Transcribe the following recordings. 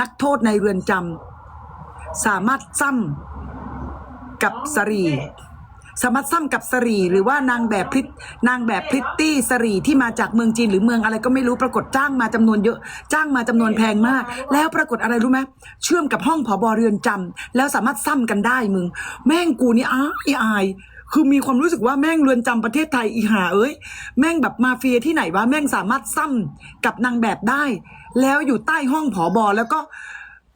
นักโทษในเรือนจำสามารถซ้ำกับสรีสามารถซ้ำกับสรีหรือว่านางแบบพริตนางแบบพริตตี้สรีที่มาจากเมืองจีนหรือเมืองอะไรก็ไม่รู้ปรากฏจ้างมาจำนวนเยอะ จ้างมาจำนวนแพงมาก แล้วปรากฏอะไรรู้ไหมเชื่อมกับห้องผอบเรือนจำแล้วสามารถซ้ำกันได้มึง แม่งกูนี่อายอาย คือมีความรู้สึกว่าแม่งเรือนจำประเทศไทยอีหาเอ้ย แม่งแบบมาเฟียที่ไหนวะแม่งสามารถซ้ำกับนางแบบได้ แล้วอยู่ใต้ห้องผอบอแล้วก็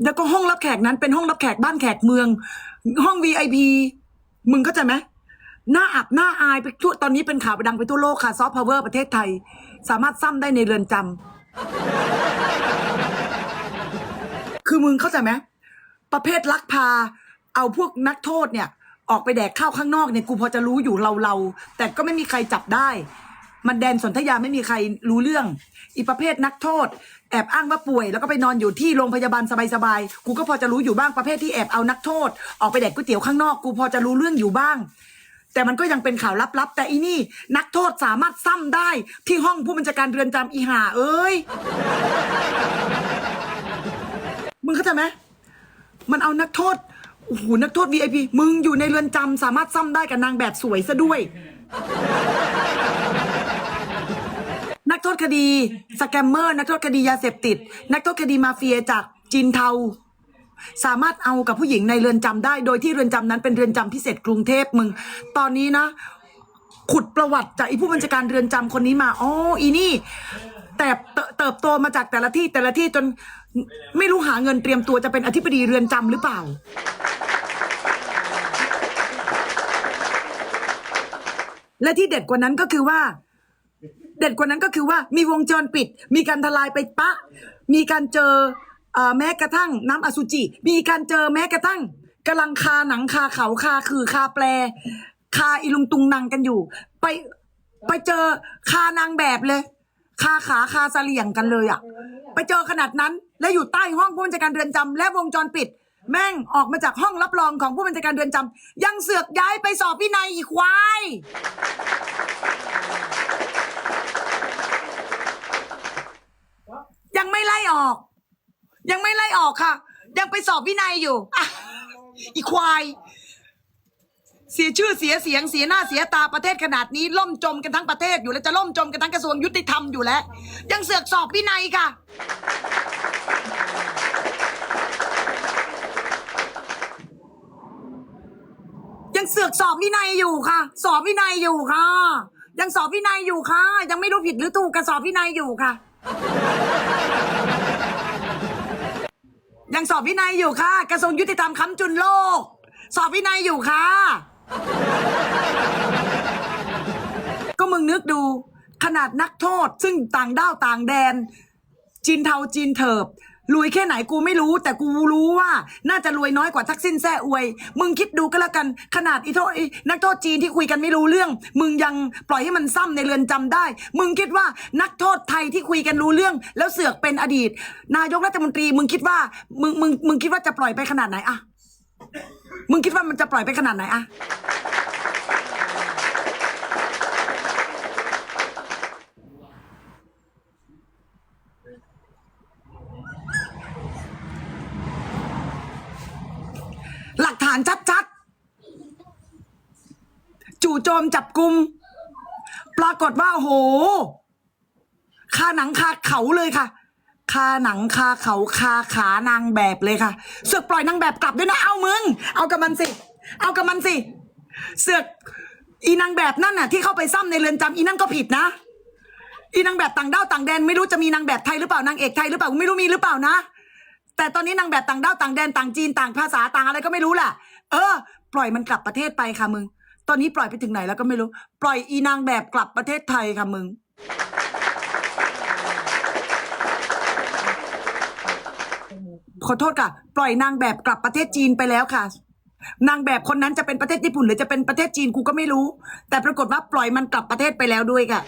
แล้วก็ห้องรับแขกนั้นเป็นห้องรับแขกบ้านแขกเมือง ห้อง VIP มึงเข้าใจไหมหน้าอับหน้าอายไปทั่วตอนนี้เป็นข่าวดังไปทั่วโลกค่ะซอฟต์พาวเวอร์ประเทศไทย สามารถซ้ำได้ในเรือนจำคือมึงเข้าใจไหมประเภทลักพา เอาพวกนักโทษเนี่ย ออกไปแดกข้าวข้างนอกเนี่ยกูพอจะรู้อยู่เราเราแต่ก็ไม่มีใครจับได้ มันแดนสนธยาไม่มีใครรู้เรื่อง อีประเภทนักโทษ แอบอ้างว่าป่วย แล้วก็ไปนอนอยู่ที่โรงพยาบาลสบายๆกูก็พอจะรู้อยู่บ้างประเภทที่แอบเอานักโทษ ออกไปแดกก๋วยเตี๋ยวข้างนอกกูพอจะรู้เรื่องอยู่บ้าง แต่มันก็ยังเป็นข่าวลับๆแต่อีนี่ นักโทษสามารถซ้ำได้ที่ห้องผู้บัญชาการเรือนจำอีห่าเอ้ยมึงเข้าใจไหมมันเอานักโทษ โอ้โหนักโทษ VIP มึงอยู่ในเรือนจำสามารถซ้ำได้กับนางแบบสวยซะด้วย นักโทษคดีสแกมเมอร์นักโทษคดียาเสพติด นักโทษคดีมาเฟียจากจีนเทา สามารถเอากับผู้หญิงในเรือนจำได้ โดยที่เรือนจำนั้นเป็นเรือนจำพิเศษกรุงเทพมึง ตอนนี้นะ ขุดประวัติจากอีผู้บัญชาการเรือนจำคนนี้มาอ๋ออีนี่ แต่เติเติบโตมาจากแต่ละที่แต่ละที่จนไม่รู้หาเงินเตรียมตัวจะเป็นอธิบดีเรือนจำหรือเปล่า และที่เด็ดกว่านั้นก็คือว่า เด็ดกว่านั้นก็คือว่ามีวงจรปิด มีการทลายไปปะ มีการเจอเอ่อแม้กระทั่งน้ำอสุจิ มีการเจอแม้กระทั่งกำลังคาหนังคาเขาคาคือคาแปล คาอีลุงตุงนังกันอยู่ ไปไปเจอคานางแบบเลย คาขาคาเสลี่ยงกันเลยอะไปเจอขนาดนั้นและอยู่ใต้ห้องผู้บัญชาการเรือนจำและวงจรปิด แม่งออกมาจากห้องรับรองของผู้บัญชาการเรือนจำยังเสือกย้ายไปสอบวินัยอีกควายยังไม่ไล่ออก ยังไม่ไล่ออกค่ะ ยังไปสอบวินัยอยู่อะอีควาย เสียชื่อเสียเสียงเสียหน้าเสียตาประเทศขนาดนี้ ล่มจมกันทั้งประเทศอยู่แล้วจะล่มจมกันทั้งกระทรวงยุติธรรมอยู่แล้ว ยังเสือกสอบวินัยค่ะ ยังเสือกสอบวินัยอยู่ค่ะ สอบวินัยอยู่ค่ะ ยังสอบวินัยอยู่ค่ะ ยังไม่รู้ผิดหรือถูกกับสอบวินัยอยู่ค่ะ ยังสอบวินัยอยู่ค่ะ กระทรวงยุติธรรมค้ำจุนโลก สอบวินัยอยู่ค่ะ ก็มึงนึกดู ขนาดนักโทษ ซึ่งต่างด้าวต่างแดนจีนเทาจีนเถิบ รวยแค่ไหนกูไม่รู้ แต่กูรู้ว่า น่าจะรวยน้อยกว่าทักษิณแซ่อวย มึงคิดดูก็แล้วกันขนาดอีโทษนักโทษจีนที่คุยกันไม่รู้เรื่อง มึงยังปล่อยให้มันซ้ำในเรือนจำได้ มึงคิดว่านักโทษไทยที่คุยกันรู้เรื่อง แล้วเสือกเป็นอดีต นายกรัฐมนตรี มึงคิดว่ามึงมึงมึงคิดว่าจะปล่อยไปขนาดไหนอะมึงคิดว่ามันจะปล่อยไปขนาดไหนอะหลักฐานชัดๆ จมจับกลุ่มปรากฏว่าโอ้โหคาหนังคาเขาเลยค่ะ คาหนังคาเขาคาขานางแบบเลยค่ะ เสือกปล่อยนางแบบกลับด้วยนะเอามึง เอากับมันสิ เอากับมันสิ เสือกอีนางแบบนั่นน่ะที่เข้าไปซ้ำในเรือนจำอีนั่นก็ผิดนะ อีนางแบบต่างด้าวต่างแดนไม่รู้จะมีนางแบบไทยหรือเปล่านางเอกไทยหรือเปล่าไม่รู้มีหรือเปล่านะ แต่ตอนนี้นางแบบต่างด้าวต่างแดนต่างจีนต่างภาษาต่างอะไรก็ไม่รู้แหละเออ ปล่อยมันกลับประเทศไปค่ะมึง ตอนนี้ปล่อยไปถึงไหนแล้วก็ไม่รู้ ปล่อยอีนางแบบกลับประเทศไทยค่ะมึง ขอโทษค่ะ ปล่อยนางแบบกลับประเทศจีนไปแล้วค่ะ นางแบบคนนั้นจะเป็นประเทศญี่ปุ่นหรือจะเป็นประเทศจีนกูก็ไม่รู้ แต่ปรากฏว่าปล่อยมันกลับประเทศไปแล้วด้วยค่ะ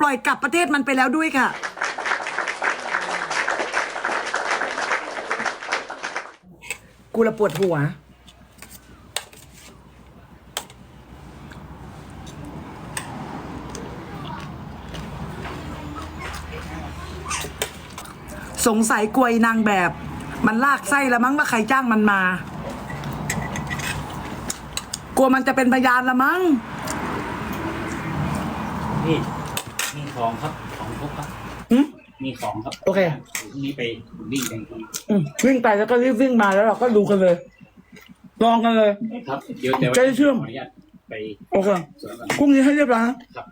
ปล่อยกลับประเทศมันไปแล้วด้วยค่ะ กูละปวดหัว สงสัยกวยนางแบบ มันลากไส้ละมั้งว่าใครจ้างมันมา กลัวมันจะเป็นพยานละมั้งนี่มีของครับ ของครบครับ มีของครับ โอเค นี้ไปวิ่งกันครับอืมวิ่งไปแล้วก็รีบวิ่งมาแล้วเราก็ดูกันเลย ลองกันเลย ครับ เดี๋ยวจะใจเชื่อม ขออนุญาตไปโอเคสวนก่อนพรุ่งนี้ให้เรียบร้อยนะ ครับ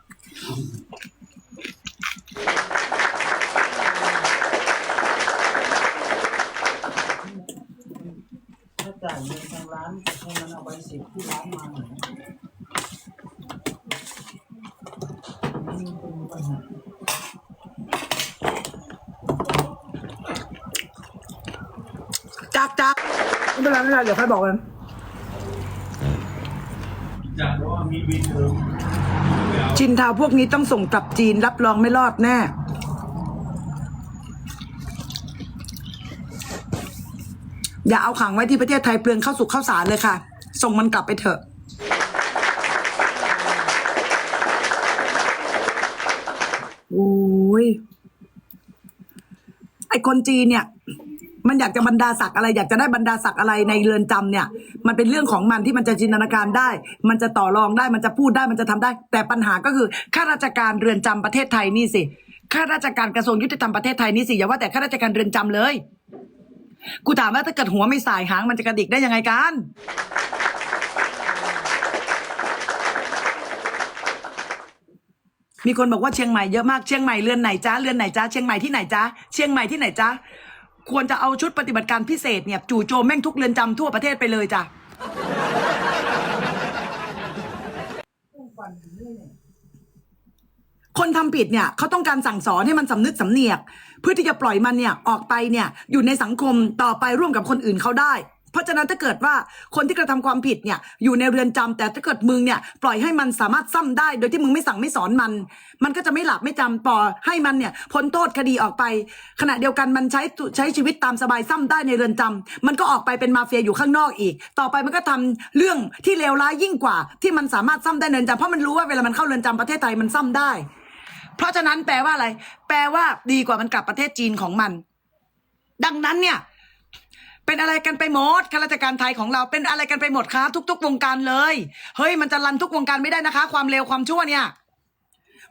ถ้าจ่ายเงินทางร้านให้มันเอาใบเสร็จที่ร้านมาหน่อยจักจัก ไม่เป็นไรไม่เป็นไรเดี๋ยวค่อยบอกกันจีนทาวพวกนี้ต้องส่งกลับจีนรับรองไม่รอดแน่ อย่าเอาขังไว้ที่ประเทศไทยเปลืองเข้าสุกเข้าสารเลยค่ะ ส่งมันกลับไปเถอะโอ้ยไอคนจีนเนี่ย มันอยากจะบรรดาศักดิ์อะไร อยากจะได้บรรดาศักดิ์อะไรในเรือนจำเนี่ย มันเป็นเรื่องของมันที่มันจะจินตนาการได้ มันจะต่อรองได้ มันจะพูดได้ มันจะทำได้ แต่ปัญหาก็คือข้าราชการเรือนจำประเทศไทยนี่สิข้าราชการกระทรวงยุติธรรมประเทศไทยนี่สิอย่าว่าแต่ข้าราชการเรือนจำเลย กูถามว่าถ้าเกิดหัวไม่สายหางมันจะกระดิกได้ยังไงกันมีคนบอกว่าเชียงใหม่เยอะมากเชียงใหม่เรือนไหนจ้าเรือนไหนจ้าเชียงใหม่ที่ไหนจ้าเชียงใหม่ที่ไหนจ้า ควรจะเอาชุดปฏิบัติการพิเศษเนี่ย จู่โจมแม่งทุกเรือนจำทั่วประเทศไปเลยจ้ะ คนทำผิดเนี่ยเขาต้องการสั่งสอนให้มันสำนึกสำเนียก เพื่อที่จะปล่อยมันเนี่ยออกไปเนี่ยอยู่ในสังคมต่อไปร่วมกับคนอื่นเขาได้ เพราะฉะนั้นถ้าเกิดว่าคนที่กระทำความผิดเนี่ยอยู่ในเรือนจำแต่ถ้าเกิดมึงเนี่ยปล่อยให้มันสามารถซ้ำได้ โดยที่มึงไม่สั่งไม่สอนมัน มันก็จะไม่หลับไม่จำปล่อยให้มันเนี่ยพ้นโทษคดีออกไป ขณะเดียวกันมันใช้ใช้ชีวิตตามสบายซ้ำได้ในเรือนจำมันก็ออกไปเป็นมาเฟียอยู่ข้างนอกอีก ต่อไปมันก็ทำเรื่องที่เลวร้ายยิ่งกว่า ที่มันสามารถซ้ำได้ในเรือนจำเพราะมันรู้ว่าเวลามันเข้าเรือนจำประเทศไทยมันซ้ำได้ เพราะฉะนั้นแปลว่าอะไร แปลว่าดีกว่ามันกลับประเทศจีนของมัน ดังนั้นเนี่ย เป็นอะไรกันไปหมดข้าราชการไทยของเราเป็นอะไรกันไปหมดคะทุก ๆ วงการเลย เฮ้ยมันจะรันทุกวงการไม่ได้นะคะ ความเลวความชั่วเนี่ย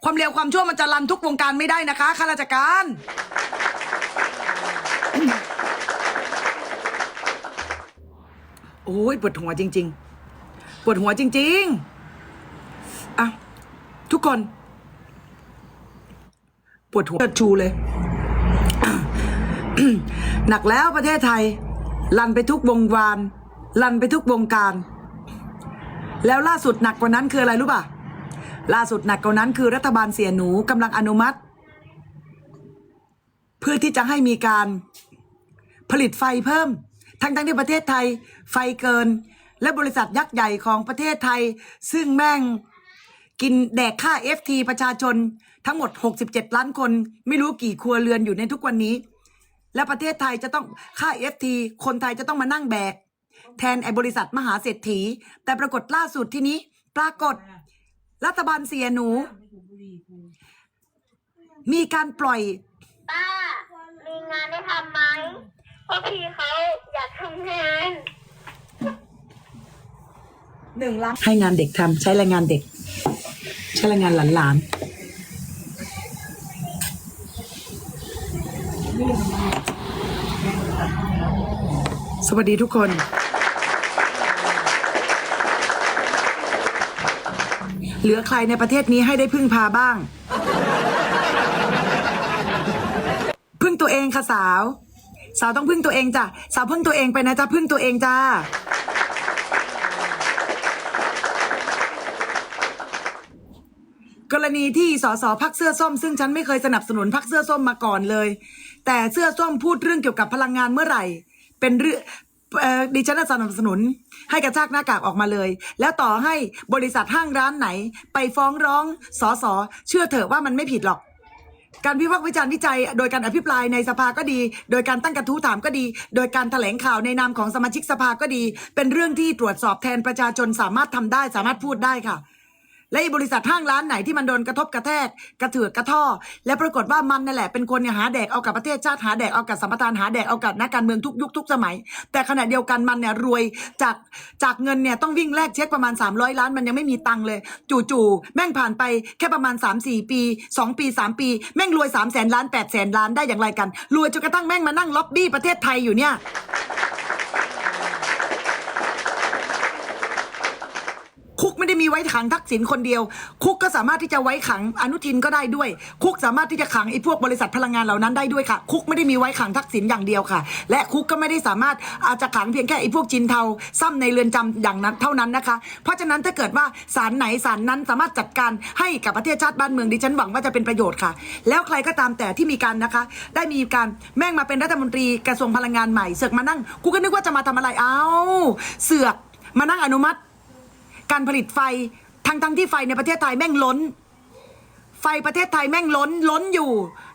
ความเลวความชั่วมันจะรันทุกวงการไม่ได้นะคะข้าราชการ โอ้ยปวดหัวจริง ๆปวดหัวจริง ๆอะทุกคนปวดหัวเชิดชูเลย หนักแล้วประเทศไทย ลันไปทุกวงวานลันไปทุกวงการ แล้วล่าสุดหนักกว่านั้นคืออะไรรู้ป่ะ ล่าสุดหนักกว่านั้นคือรัฐบาลเสียหนูกำลังอนุมัติ เพื่อที่จะให้มีการผลิตไฟเพิ่ม ทั้งทั้งที่ประเทศไทย ไฟเกิน และบริษัทยักษ์ใหญ่ของประเทศไทย ซึ่งแม่งกินแดกค่า FT ประชาชนทั้งหมด 67 ล้านคน ไม่รู้กี่ครัวเรือนอยู่ในทุกวันนี้ และประเทศไทยจะต้องค่า FT คนไทยจะต้องมานั่งแบก แทนไอ้บริษัทมหาเศรษฐี แต่ปรากฏล่าสุดที่นี้ ปรากฏ รัฐบาลเสียหนู มีการปล่อย ป้า มีงานได้ทำไหมเพราะพี่เขาอยากทำงานหนึ่งล้านให้งานเด็กทำใช้แรงงานเด็ก ใช้แรงงานหลานๆ สวัสดีทุกคน เหลือใครในประเทศนี้ให้ได้พึ่งพาบ้าง พึ่งตัวเองค่ะสาว สาวต้องพึ่งตัวเองจ้ะ สาวพึ่งตัวเองไปนะจ๊ะพึ่งตัวเองจ้ากรณีที่สสพักเสื้อส้ม ซึ่งฉันไม่เคยสนับสนุนพักเสื้อส้มมาก่อนเลย แต่เสื้อส้มพูดเรื่องเกี่ยวกับพลังงานเมื่อไหร่ เป็นเรื่องดิฉันน่ะสนับสนุน ให้กระชากหน้ากากออกมาเลย แล้วต่อให้บริษัทห้างร้านไหน ไปฟ้องร้องสอสอเชื่อเถอะว่ามันไม่ผิดหรอก การวิพากษ์วิจารณ์วิจัย โดยการอภิปรายในสภาก็ดี โดยการตั้งกระทู้ถามก็ดี โดยการแถลงข่าวในนามของสมาชิกสภาก็ดี เป็นเรื่องที่ตรวจสอบแทนประชาชนสามารถทำได้ สามารถพูดได้ค่ะ และบริษัทห้างร้านไหนที่มันโดนกระทบกระแทกกระเถือกกระท่อ และปรากฏว่ามันนั่นแหละเป็นคนเนี่ยหาแดกเอากับประเทศชาติหาแดกเอากับสัมปทานหาแดกเอากับนักการเมืองทุกยุคทุกสมัย แต่ขณะเดียวกันมันเนี่ยรวยจากจากเงินเนี่ยต้องวิ่งแลกเช็คประมาณ 300 ล้าน มันยังไม่มีตังค์เลย จู่ๆแม่งผ่านไปแค่ประมาณ 3-4 ปี 2 ปี 3 ปี แม่งรวย3 0 0แสนล้าน8 0 0แสนล้านได้อย่างไรกัน รวยจนกระทั่งแม่งมานั่งล็อบบี้ประเทศไทยอยู่เนี่ย คุกไม่ได้มีไว้ขังทักษิณคนเดียว คุกก็สามารถที่จะไว้ขังอนุทินก็ได้ด้วย คุกสามารถที่จะขังไอ้พวกบริษัทพลังงานเหล่านั้นได้ด้วยค่ะ คุกไม่ได้มีไว้ขังทักษิณอย่างเดียวค่ะ และคุกก็ไม่ได้สามารถอาจจะขังเพียงแค่ไอ้พวกจินเทาซ้ำในเรือนจำอย่างนั้นเท่านั้นนะคะ เพราะฉะนั้นถ้าเกิดว่าศาลไหนศาลนั้นสามารถจัดการให้กับประเทศชาติบ้านเมืองดิฉันหวังว่าจะเป็นประโยชน์ค่ะ แล้วใครก็ตามแต่ที่มีการนะคะ ได้มีการแม่งมาเป็นรัฐมนตรีกระทรวงพลังงานใหม่เสือกมานั่งกูก็นึกว่าจะมาทำอะไรเอ้าเสือกมานั่งอนุมัติ การผลิตไฟทั้งทั้งที่ไฟในประเทศไทยแม่งล้น ไฟประเทศไทยแม่งล้น ล้นอยู่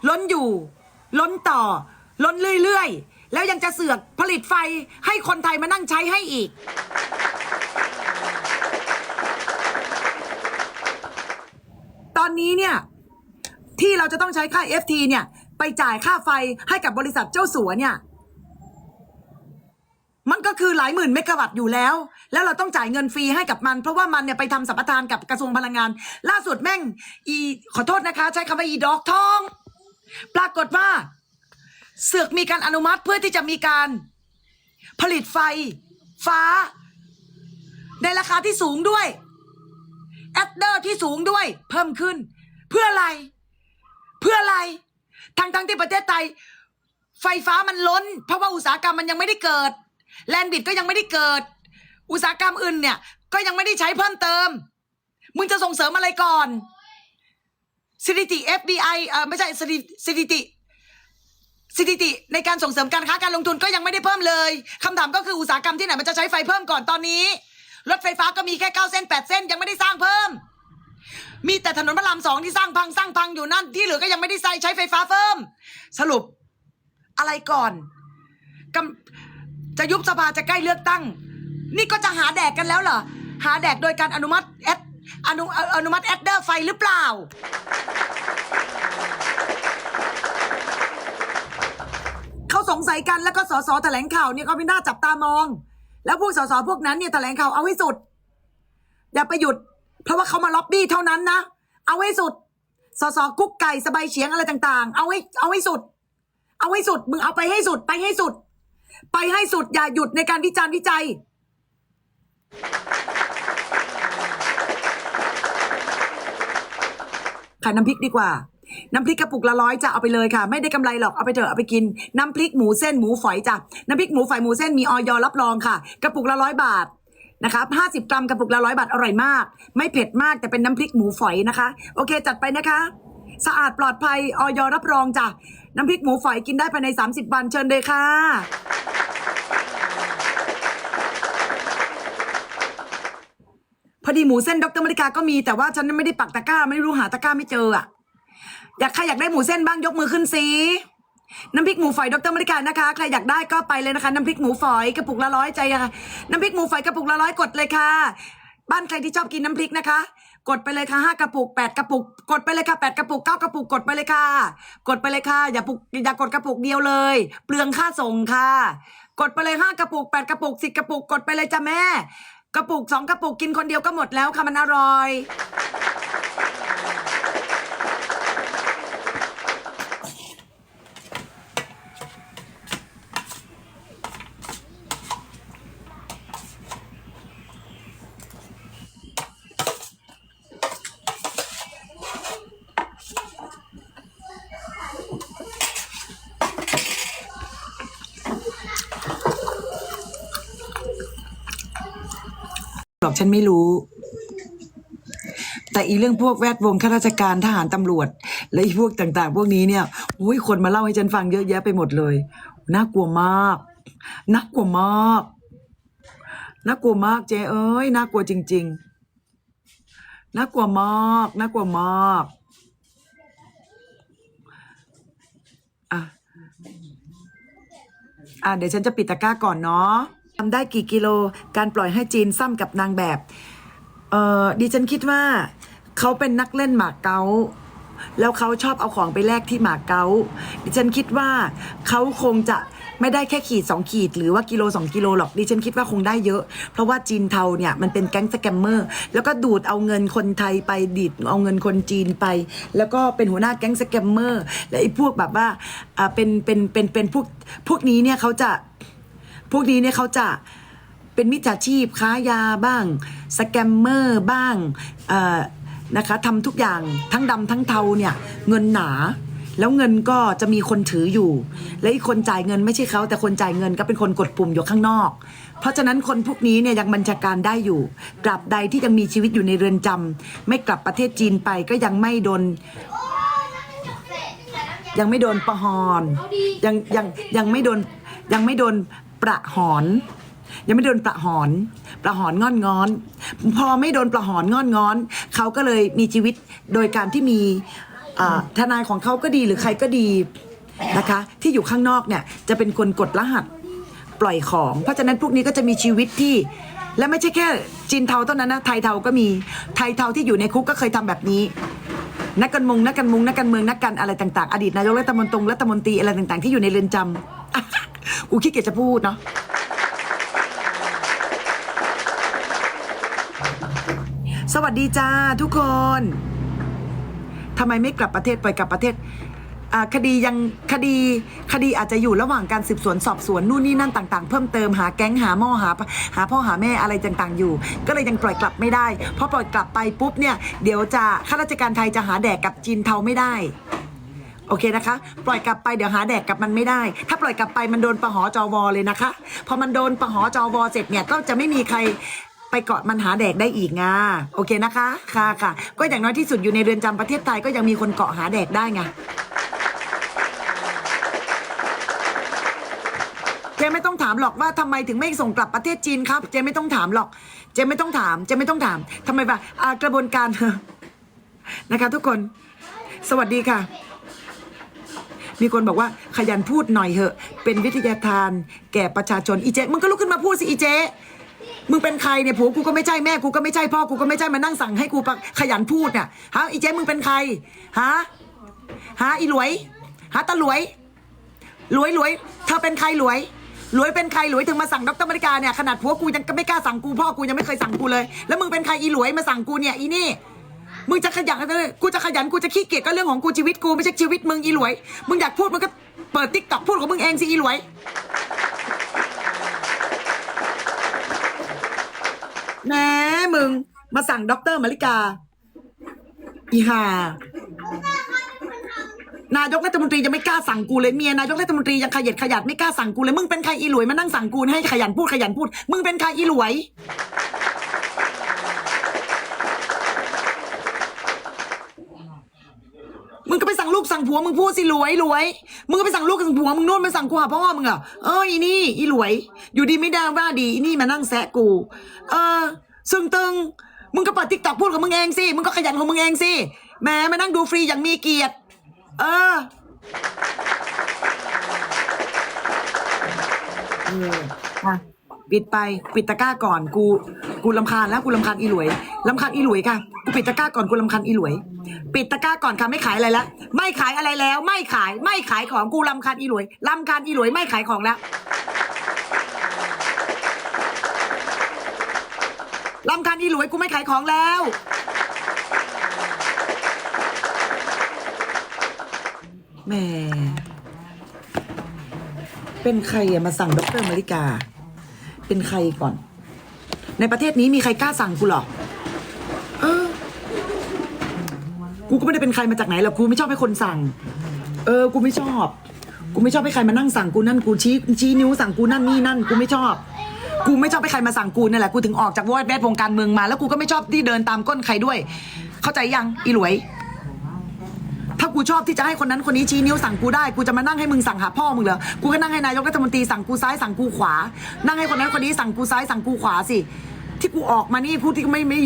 ล้นอยู่ ล้นต่อ ล้นเรื่อยๆ แล้วยังจะเสือกผลิตไฟให้คนไทยมานั่งใช้ให้อีก ตอนนี้เนี่ย ที่เราจะต้องใช้ค่า FT เนี่ย ไปจ่ายค่าไฟให้กับบริษัทเจ้าสัวเนี่ย คือหลายหมื่นเมกะวัตต์อยู่แล้ว แล้วเราต้องจ่ายเงินฟรีให้กับมัน เพราะว่ามันเนี่ยไปทำสัมปทานกับกระทรวงพลังงาน ล่าสุดแม่ง อีขอโทษนะคะ ใช้คำว่าอีดอกทอง ปรากฏว่าเสือกมีการอนุมัติเพื่อที่จะมีการ ผลิตไฟ ฟ้า ในราคาที่สูงด้วยแอดเดอร์ที่สูงด้วย เพิ่มขึ้น เพื่ออะไร เพื่ออะไรทั้งทั้งที่ประเทศไทย ไฟฟ้ามันล้น เพราะว่าอุตสาหกรรมมันยังไม่ได้เกิด แลนด์บิดก็ยังไม่ได้เกิด อุตสาหกรรมอื่นเนี่ย ก็ยังไม่ได้ใช้เพิ่มเติม มึงจะส่งเสริมอะไรก่อนสถิติ FBI เออไม่ใช่สถิติสถิติในการส่งเสริมการค้าการลงทุนก็ยังไม่ได้เพิ่มเลยคำถามก็คืออุตสาหกรรมที่ไหนมันจะใช้ไฟเพิ่มก่อนตอนนี้ รถไฟฟ้าก็มีแค่เก้าเส้นแปดเส้นยังไม่ได้สร้างเพิ่ม มีแต่ถนนพระรามสองที่สร้างพังสร้างพังอยู่นั่นที่เหลือก็ยังไม่ได้ใช้ใช้ไฟฟ้าเพิ่ม สรุปอะไรก่อนก จะยุบสภาจะใกล้เลือกตั้ง นี่ก็จะหาแดกกันแล้วเหรอ หาแดกโดยการอนุมัติแอดอนุอนุมัติแอดเดอร์ไฟหรือเปล่า เขาสงสัยกันแล้วก็สสแถลงข่าวเนี่ยเขาเป็นหน้าจับตามอง แล้วพวกสสพวกนั้นเนี่ยแถลงข่าวเอาให้สุด อย่าไปหยุด เพราะว่าเขามาล็อบบี้เท่านั้นนะ เอาให้สุดสสกุ๊กไก่สบายเฉียงอะไรต่าง ๆ เอาให้เอาให้สุด เอาให้สุด มึงเอาไปให้สุดไปให้สุด ไปให้สุดอย่าหยุดในการวิจารณ์วิจัย ขายน้ำพริกดีกว่า น้ำพริกกระปุกละร้อยจะเอาไปเลยค่ะ ไม่ได้กำไรหรอกเอาไปเถอะเอาไปกิน น้ำพริกหมูเส้นหมูฝอยจ้ะน้ำพริกหมูฝอยหมูเส้นมีออยรับรองค่ะ กระปุกละร้อยบาทนะครับห้าสิบกรัมกระปุกละร้อยบาทอร่อยมาก ไม่เผ็ดมากแต่เป็นน้ำพริกหมูฝอยนะคะ โอเค จัดไปนะคะ สะอาดปลอดภัยออยรับรองจ้ะ น้ำพริกหมูฝอยกินได้ภายใน 30 วันเชิญเลยค่ะ พอดีหมูเส้นดรมริกาก็มีแต่ว่าฉันไม่ได้ปักตะกร้า ไม่รู้หาตะกร้าไม่เจออะอยากใครอยากได้หมูเส้นบ้างยกมือขึ้นสิน้ำพริกหมูฝอยดรมริกานะคะใครอยากได้ก็ไปเลยนะคะ น้ำพริกหมูฝอยกระปุกละร้อยใจค่ะน้ำพริกหมูฝอยกระปุกละร้อยกดเลยค่ะ บ้านใครที่ชอบกินน้ำพริกนะคะ กดไปเลยค่ะห้ากระปุกแปดกระปุก กดไปเลยค่ะแปดกระปุกเก้ากระปุกกดไปเลยค่ะ กดไปเลยค่ะ อย่าปุกอย่ากดกระปุกเดียวเลย เปลืองค่าส่งค่ะ กดไปเลยห้ากระปุกแปดกระปุกสิบกระปุกกดไปเลยจ้ะแม่ กระปุกสองกระปุกกินคนเดียวก็หมดแล้วค่ะมันอร่อย ฉันไม่รู้ แต่อีเรื่องพวกแวดวงข้าราชการทหารตำรวจ และอีพวกต่าง ๆ พวกนี้เนี่ยอุ้ยคนมาเล่าให้ฉันฟังเยอะแยะไปหมดเลย น่ากลัวมากน่ากลัวมากน่ากลัวมากเจ๊เอ้ยน่ากลัวจริง ๆน่ากลัวมากน่ากลัวมากอะอะเดี๋ยวฉันจะปิดตะกร้าก่อนเนาะ ทำได้กี่กิโล การปล่อยให้จีนซ้ำกับนางแบบ เออดิฉันคิดว่าเขาเป็นนักเล่นหมากเก๊าแล้วเขาชอบเอาของไปแลกที่หมากเก๊าดิฉันคิดว่าเขาคงจะไม่ได้แค่ขีด 2 ขีด หรือว่ากิโล 2 กิโลหรอกดิฉันคิดว่าคงได้เยอะ เพราะว่าจีนเทาเนี่ยมันเป็นแก๊งสแกมเมอร์ แล้วก็ดูดเอาเงินคนไทยไปดีดเอาเงินคนจีนไป แล้วก็เป็นหัวหน้าแก๊งสแกมเมอร์ และไอ้พวกแบบว่าอ่าเป็นเป็นเป็นเป็นพวกพวกนี้เนี่ยเขาจะ พวกนี้เนี่ยเขาจะเป็นมิจฉาชีพค้ายาบ้าง สแกมเมอร์บ้างนะคะทำทุกอย่างทั้งดำทั้งเทาเนี่ยเงินหนา แล้วเงินก็จะมีคนถืออยู่ และอีกคนจ่ายเงินไม่ใช่เขาแต่คนจ่ายเงินก็เป็นคนกดปุ่มอยู่ข้างนอก เพราะฉะนั้นคนพวกนี้เนี่ยยังบัญชาการได้อยู่กลับใดที่ยังมีชีวิตอยู่ในเรือนจำไม่กลับประเทศจีนไปก็ยังไม่โดนยังไม่โดนประหอนยังยังยังไม่โดนยังไม่โดน ประหอน ยังไม่โดนประหอน ประหอนงอนงอน พอไม่โดนประหอนงอนงอน เขาก็เลยมีชีวิตโดยการที่มีทนายของเขาก็ดีหรือใครก็ดีนะคะ ที่อยู่ข้างนอกเนี่ยจะเป็นคนกดรหัสปล่อยของ เพราะฉะนั้นพวกนี้ก็จะมีชีวิตที่และไม่ใช่แค่จีนเทาเท่านั้นนะไทยเทาก็มีไทยเทาที่อยู่ในคุกก็เคยทำแบบนี้ นักการเมืองนักการเมืองนักการเมืองนักการอะไรต่างๆ อดีตนายกรัฐมนตรีรัฐมนตรีอะไรต่างๆ ที่อยู่ในเรือนจำ กูขี้เกียจจะพูดเนาะสวัสดีจ้าทุกคนทำไมไม่กลับประเทศไปกลับประเทศคดียังคดีคดีอาจจะอยู่ระหว่างการสืบสวนสอบสวนนู่นนี่นั่นต่าง ๆ เพิ่มเติมหาแก๊งหาหม้อหาหาพ่อหาแม่อะไรต่างๆอยู่ ก็เลยยังปล่อยกลับไม่ได้พอปล่อยกลับไปปุ๊บเนี่ยเดี๋ยวจะข้าราชการไทยจะหาแดกกับจีนเทาไม่ได้ โอเคนะคะ ปล่อยกลับไปเดี๋ยวหาแดกกับมันไม่ได้ ถ้าปล่อยกลับไปมันโดนประหอจอวอเลยนะคะ พอมันโดนประหอจอวอเสร็จเนี่ยก็จะไม่มีใครไปเกาะมันหาแดกได้อีกไงโอเคนะคะ ค่ะค่ะ ก็อย่างน้อยที่สุดอยู่ในเรือนจำประเทศไทยก็ยังมีคนเกาะหาแดกได้ไงเจไม่ต้องถามหรอกว่าทำไมถึงไม่ส่งกลับประเทศจีนครับ เจไม่ต้องถามหรอก เจไม่ต้องถาม เจไม่ต้องถามทำไมแบบกระบวนการนะคะ ทุกคน สวัสดีค่ะ มีคนบอกว่าขยันพูดหน่อยเหอะ เป็นวิทยาทานแก่ประชาชนอีเจมึงก็ลุกขึ้นมาพูดสิอีเจมึงเป็นใครเนี่ยผัวกูก็ไม่ใช่แม่กูก็ไม่ใช่พ่อกูก็ไม่ใช่มานั่งสั่งให้กูปะขยันพูดน่ะฮะอีเจมึงเป็นใครฮะฮะอีหลวยฮะตาหลวยหลวยหลวยเธอเป็นใครหลวยหลวยเป็นใครหลวยถึงมาสั่งดรมริกาเนี่ยขนาดผัวกูยังไม่กล้าสั่งกูพ่อกูยังไม่เคยสั่งกูเลย แล้วมึงเป็นใครอีหลวยมาสั่งกูเนี่ยอีนี่ มึงจะขยันเลยกูจะขยันกูจะขี้เกียจก็เรื่องของกูชีวิตกูไม่ใช่ชีวิตมึงอีหลวย มึงอยากพูดมึงก็เปิดติ๊กต็อกพูดของมึงเองสิอีหลวย แหมมึงมาสั่งด็อกเตอร์มาริกา อีห่านายกรัฐมนตรียังไม่กล้าสั่งกูเลยเมียนายกรัฐมนตรียังขยันขยันไม่กล้าสั่งกูเลยมึงเป็นใครอีหลวยมานั่งสั่งกูให้ขยันพูดขยันพูด มึงเป็นใครอีหลวย มึงก็ไป สั่งผัวมึงพูดสิหลวยหลวยมึงก็ไปสั่งลูกสั่งผัวมึงนู่นไปสั่งกูหาพ่อมึงเหรอเอออีนี่อีหลวย อยู่ดีไม่ได้ว่าดีอีนี่มานั่งแซะกู เออ ซึ่งตึงมึงก็เปิดติ๊กตอกพูดของมึงเองสิมึงก็ขยันของมึงเองสิแหมมานั่งดูฟรีอย่างมีเกียรติ เออเอออะ ปิดไปปิดตะกร้าก่อนกูกูลำคาญแล้วกูลำคาญอีหลวยลำคาญอีหลวยค่ะกูปิดตะกร้าก่อนกูลำคาญอีหลวย ปิดตะกร้าก่อนค่ะไม่ขายอะไรแล้วไม่ขายอะไรแล้ว ไม่ขายไม่ขายของกูลำคาญอีหลวยลำคาญอีหลวยไม่ขายของแล้วลำคาญอีหลวยกูไม่ขายของแล้วแม่เป็นใครอะมาสั่งดรมาริกา เป็นใครก่อน ในประเทศนี้มีใครกล้าสั่งกูหรอเออ กูก็ไม่ได้เป็นใครมาจากไหนหรอกกูไม่ชอบให้คนสั่ง เออ กูไม่ชอบ กูไม่ชอบให้ใครมานั่งสั่งกูนั่นกูชี้ชี้นิ้วสั่งกูนั่นนี่นั่น กูไม่ชอบ กูไม่ชอบให้ใครมาสั่งกูนั่นแหละกูถึงออกจากวอดแวดวงการเมืองมาแล้วกูก็ไม่ชอบที่เดินตามก้นใครด้วย เข้าใจยังอีหลวย กูชอบที่จะให้คนนั้นคนนี้ชี้นิ้วสั่งกูได้ กูจะมานั่งให้มึงสั่งหาพ่อมึงเหรอ กูก็นั่งให้นายกรัฐมนตรีสั่งกูซ้ายสั่งกูขวา นั่งให้คนนั้นคนนี้สั่งกูซ้ายสั่งกูขวาสิ ที่กูออกมานี่พูดที่ไม่ไม่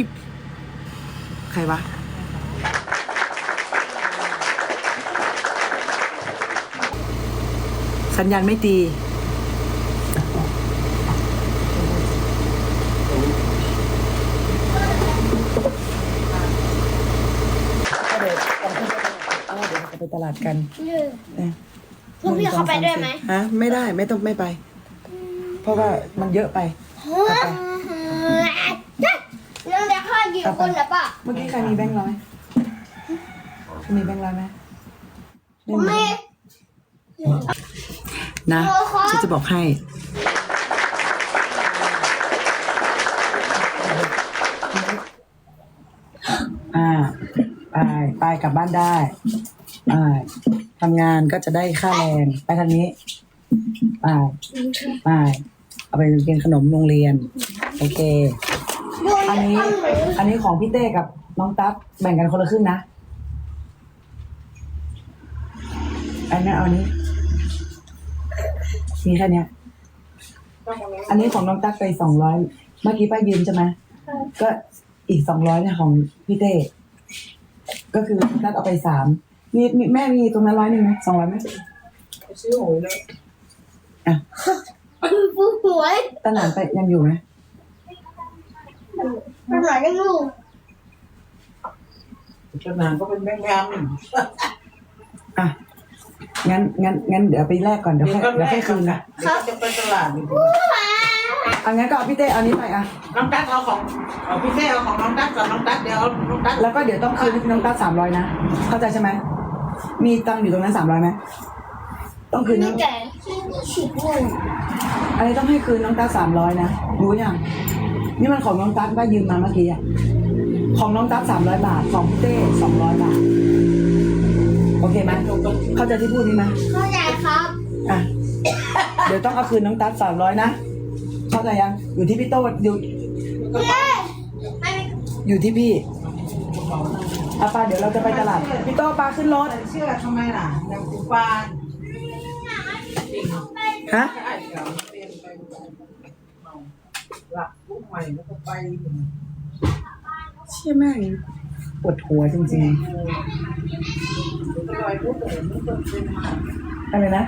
ใครวะสัญญาณไม่ดี ตีดกันเนี่ยพวกพี่เข้าไปด้วยไหมฮะไม่ได้ไม่ต้องไม่ไป เพราะว่ามันเยอะไปเรื่องเด็กข้ากี่คนนะป้าเมื่อกี้ใครมีแบงค์ร้อยมีแบงค์ร้อยไหมไม่มีไม่นะฉันจะบอกให้อ่าไปไปกลับบ้านได้ ไปทำงานก็จะได้ค่าแรงไปทางนี้ไปไปเอาไปกินขนมโรงเรียน โอเค อันนี้ อันนี้ของพี่เต้กับน้องตั๊บแบ่งกันคนละครึ่งนะ อันนี้เอาอันนี้มีแค่เนี้ย อันนี้ของน้องตั๊กไปสองร้อย เมื่อกี้ป้ายืมใช่ไหม ก็อีกสองร้อยเนี่ยของพี่เต้ ก็คือตั๊กเอาไปสาม มีมีแม่มีตรงนั้นร้อยหนึ่งไหมสองร้อยไหมซื้อหวยเลยอะผู้หวยตลาดไปยังอยู่ไหมมันหลายกันลูกขนาดก็เป็นแบงค์ยามหนึ่งอะงั้นงั้นงั้นเดี๋ยวไปแลกก่อนเดี๋ยวค่อยเดี๋ยวค่อยคืนนะเดี๋ยวจะไปตลาดอยู่อะงั้นก็เอาพี่เต้เอานี้ไปอะน้องตั๊กเอาของเอาพี่เต้เอาของน้องตั๊กกับน้องตั๊กเดี๋ยวเอาน้องตั๊กแล้วก็เดี๋ยวต้องคืนให้น้องตั๊กสามร้อยนะเข้าใจใช่ไหม มีตังค์อยู่ตรงนั้นสามร้อยไหมต้องคืนนี่นะแกที่ฉีดงูอันนี้ต้องให้คืนน้องตั๊กสามร้อยนะรู้ยังนี่มันของน้องตั๊กป้ายืมมาเมื่อกี้อะของน้องตั๊กสามร้อยบาทของพี่เต้สองร้อยบาทโอเคไหมเข้าใจที่พูดนี่ไหมเข้าใจครับอะเดี๋ยวต้องเอาคืนน้องตั๊กสามร้อยนะเข้าใจยังอยู่ที่พี่โต้อยู่ไม่อยู่ที่พี่ อาปาเดี๋ยวเราจะไปตลาดพี่โต้ปาขึ้นรถใส่เสื้อทำไมล่ะยังกูปานฮะใช่เดี๋ยวเปลี่ยนไปหลักลูกใหม่แล้วก็ไปเชี่ยแม่งปวดหัวจริงก็ลอยลูกเลยลูกคนเป็นมาๆอะไรนะ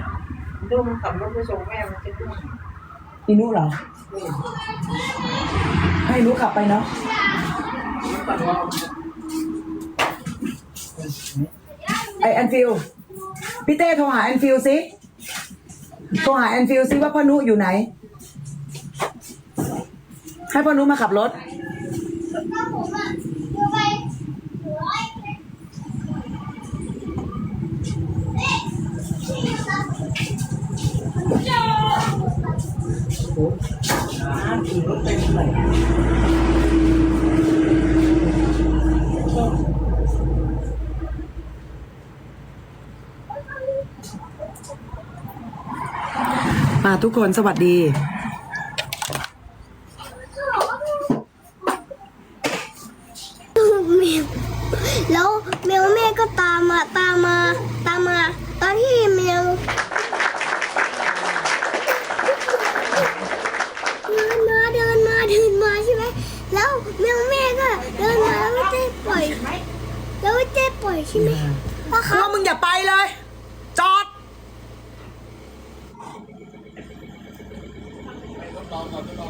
ลูกมันขับรถไปส่งแม่มันจะด้วยอีนุเหรอ ให้นุขับไปเนาะแต่ว่า ไอแอนฟิลพี่เต้โทรหาแอนฟิลสิโทรหาแอนฟิลสิว่าพ่อนุอยู่ไหน ให้พ่อนุมาขับรถถ้าผมอะอยู่ไปร้อยขี่รถเต็มเลย ทุกคนสวัสดี แมวแล้วแมวแม่ก็ตามมาตามมาตามมา ตอนที่แมวเดินมาเดินมาเดินมาใช่ไหมแล้วแมวแม่ก็เดินมาแล้วก็เจ๊ปล่อย แล้วก็เจ๊ปล่อยใช่ไหมพ่อครั ว่า บ มึงอย่าไปเลย จอด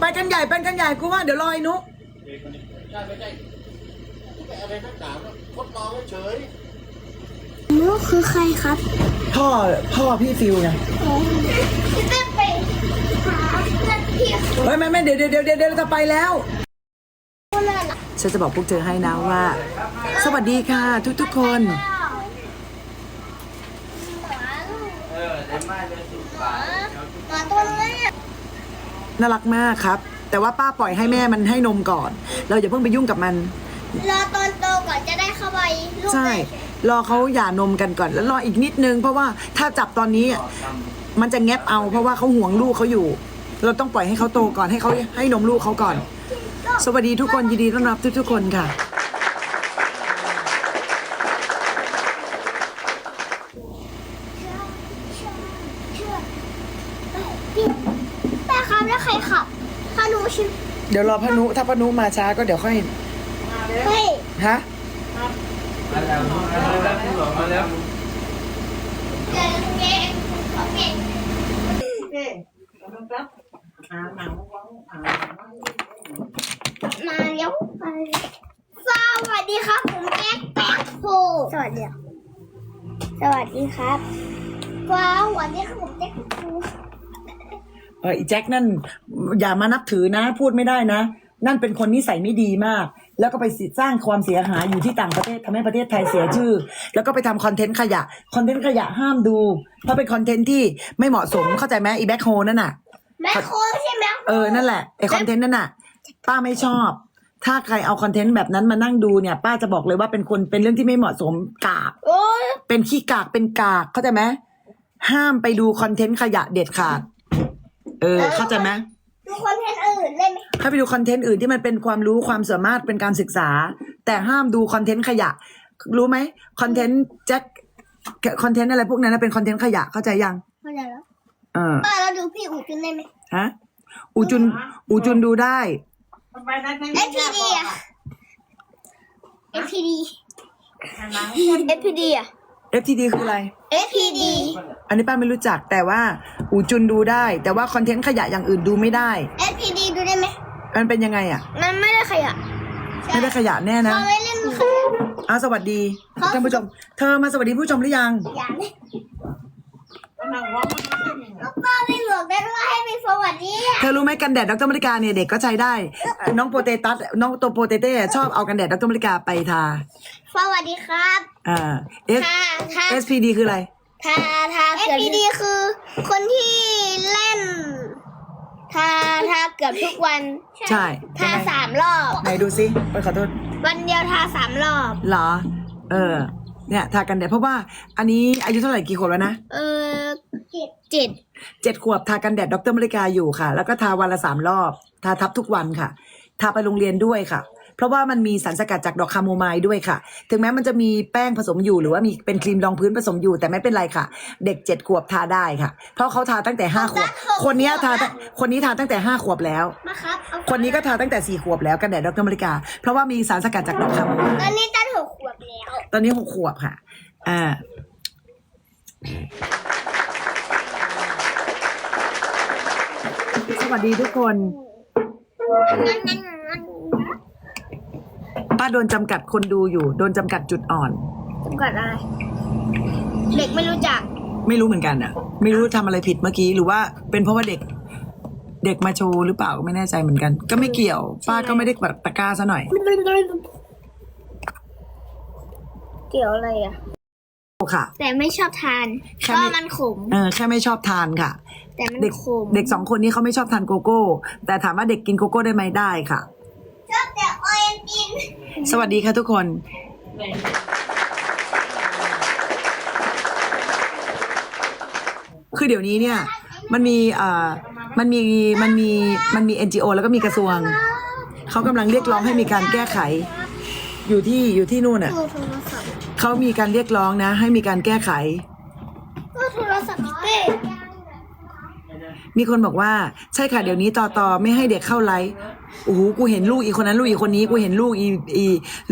ไปกันใหญ่ไปกันใหญ่กูว่าเดี๋ยวรอไอ้นุนี่คือใครครับ พ่อพ่อพี่ฟิวไงพี่เต้ไปหาเพื่อนพี่เฮ้ยไม่ไม่เดี๋ยวเดี๋ยวเดี๋ยวเดี๋ยวเราจะไปแล้วคนนั้นน่ะฉันจะบอกพวกเธอให้นะว่า สวัสดีค่ะทุกทุกๆคน หมาตัวนี้ น่ารักมากครับ แต่ว่าป้าปล่อยให้แม่มันให้นมก่อน เราอย่าเพิ่งไปยุ่งกับมัน รอตอนโตก่อนจะได้เข้าไปลูกใช่ รอเขาหย่านมกันก่อน แล้วรออีกนิดนึง เพราะว่าถ้าจับตอนนี้อะมันจะแงบเอา เพราะว่าเขาห่วงลูกเขาอยู่ เราต้องปล่อยให้เขาโตก่อนให้เขาให้นมลูกเขาก่อน สวัสดีทุกคนยินดีต้อนรับทุกทุกๆคนค่ะ พี่แต่ครับแล้วใครขับพาหนูชิม เดี๋ยวรอพานุถ้าพานุมาช้าก็เดี๋ยวค่อยเฮ้ยฮะมาแล้วมาแล้วมาแล้วเดี๋ยวเก่งโอเคเอ๊ะน้องตั๊กหาหนังวังหามาแล้วมาแล้วสวัสดีครับผมแก๊กแป๊กโฮสวัสดีสวัสดีครับว้าวสวัสดีครับผมเจ๊กครูเออไอีแจ็คนั่น อย่ามานับถือนะ พูดไม่ได้นะ นั่นเป็นคนนิสัยไม่ดีมาก แล้วก็ไปสร้างความเสียหายอยู่ที่ต่างประเทศทำให้ประเทศไทยเสียชื่อ แล้วก็ไปทำคอนเทนต์ขยะคอนเทนต์ขยะห้ามดู เพราะเป็นคอนเทนต์ที่ไม่เหมาะสมเข้าใจไหมอีแบ็คโฮนั่นน่ะแม่โคใช่ไหมเออนั่นแหละไอคอนเทนต์นั่นน่ะ ป้าไม่ชอบ ถ้าใครเอาคอนเทนต์แบบนั้นมานั่งดูเนี่ย ป้าจะบอกเลยว่าเป็นคนเป็นเรื่องที่ไม่เหมาะสมกากโอ้ยเป็นขี้กากเป็นกากเข้าใจไหมห้ามไปดูคอนเทนต์ขยะเด็ดขาด เออ เข้าใจไหม ดูคอนเทนต์อื่นได้ไหมให้ไปดูคอนเทนต์อื่นที่มันเป็นความรู้ความสามารถเป็นการศึกษา แต่ห้ามดูคอนเทนต์ขยะ รู้ไหมคอนเทนต์แจ็คคอนเทนต์อะไรพวกนั้นนะเป็นคอนเทนต์ขยะเข้าใจยังเข้าใจแล้วเออป้าเราดูพี่อู๋จุนได้ไหมฮะอูจุนอูจุนดูได้ทำไมนั้นไม่เอฟพีดีอะเอฟพีดีเอฟพีดีอะ FTD คืออะไรเอฟพีดีอันนี้ป้าไม่รู้จักแต่ว่าอูจุนดูได้ แต่ว่าคอนเทนต์ขยะอย่างอื่นดูไม่ได้เอฟพีดีดูได้ไหม มันเป็นยังไงอะ มันไม่ได้ขยะไม่ได้ขยะแน่นะเขาไม่เล่นขยะอ้าวสวัสดีครับท่านผู้ชม เธอมาสวัสดีผู้ชมหรือยัง อย่าเเธอรู้ไหมกันแดดดรมริกาเนี่ยเด็กก็ใช้ได้ น้องโปเตตัสน้องตัวโปเตเต้ชอบเอากันแดดดรมริกาไปทา สวัสดีครับอ่า S ทาทา SPD คืออะไร ทาทาเอฟพีดีคือ คนที่เล่น ทาทาเกือบทุกวันใช่ทาสามรอบ ไหนดูซิไปขอโทษวันเดียวทาสามรอบ เหรอ เออ เนี่ยทากันแดดเพราะว่าอันนี้อายุเท่าไหร่กี่ขวบแล้วนะเออเจ็ดเจ็ดเจ็ดขวบทากันแดดดรมริกาอยู่ค่ะ แล้วก็ทาวันละสามรอบ ทาทับทุกวันค่ะ ทาไปโรงเรียนด้วยค่ะ เพราะว่ามันมีสารสกัดจากดอกคาโมไมล์ด้วยค่ะ ถึงแม้มันจะมีแป้งผสมอยู่หรือว่ามีเป็นครีมรองพื้นผสมอยู่ แต่ไม่เป็นไรค่ะ เด็กเจ็ดขวบทาได้ค่ะ เพราะเขาทาตั้งแต่ห้าขวบ คนนี้ทาตั้งคนนี้ทาตั้งแต่ห้าขวบแล้ว มาครับเอาคนนี้ก็ทาตั้งแต่สี่ขวบแล้วกันแดดดรมริกา เพราะว่ามีสารสกัดจากดอกคาโมไมตอนล์นี้ตั้งหกขวบแล้ว ตอนนี้หกขวบค่ะอ่าสวัสดีทุกคน ป้าโดนจำกัดคนดูอยู่ โดนจำกัดจุดอ่อน จำกัดอะไร เด็กไม่รู้จัก ไม่รู้เหมือนกันอะไม่รู้ทำอะไรผิดเมื่อกี้ หรือว่าเป็นเพราะว่าเด็ก เด็กมาโชว์หรือเปล่าก็ไม่แน่ใจเหมือนกัน ก็ไม่เกี่ยว ป้าก็ไม่ได้ปัดตะกร้าซะหน่อย เกี่ยวอะไรอะ ค่ะ แต่ไม่ชอบทานแค่เพไม่ราะมันขม เออแค่ไม่ชอบทานค่ะ แต่มันเด็กขมเด็กสองคนนี้เขาไม่ชอบทานโกโก้ แต่ถามว่าเด็กกินโกโก้ได้ไหมได้ค่ะ ชอบแต่ออยกิน สวัสดีค่ะทุกคน คือเดี๋ยวนี้เนี่ย มันมีเอ่อมันมีมันมีมันมี NGO แล้วก็มีกระทรวง เขากำลังเรียกร้องให้มีการแก้ไข อยู่ที่อยู่ที่นู่นอะดูโทรศัพท์ เขามีการเรียกร้องนะ ให้มีการแก้ไขดูโทรศัพท์เต้มีคนบอกว่า ใช่ค่ะเดี๋ยวนี้ต่อต่อไม่ให้เด็กเข้าไลฟ์โอ้โหกูเห็นลูกอีกคนนั้นลูกอีกคนนี้กูเห็นลูกอีอี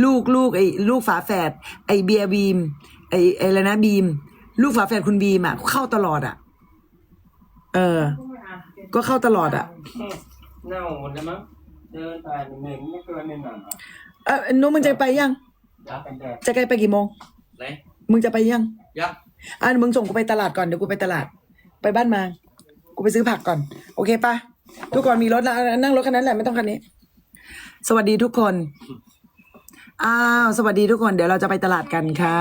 ลูกลูกไอ้ลูกฝาแฝดไอ้เบียร์บีมไอ้ไอ้อะไรนะบีม ลูกฝาแฝดคุณบีมอะเข้าตลอดอะ เออ ก็เข้าตลอดอะเน่าหมดแล้วมั้งเดินไปเหม็นไม่เกินในหนังอะเออนุ๊กมึงจะไปยัง ยากันแดดจะไปกี่โมง ไหนมึงจะไปยังยักอะมึงส่งกูไปตลาดก่อนเดี๋ยวกูไปตลาด ไปบ้านมา กูไปซื้อผักก่อน โอเคปะทุกคนมีรถแล้วนั่งรถคันนั้นแหละไม่ต้องคันนี้ สวัสดีทุกคน อ้าว สวัสดีทุกคน เดี๋ยวเราจะไปตลาดกันค่ะ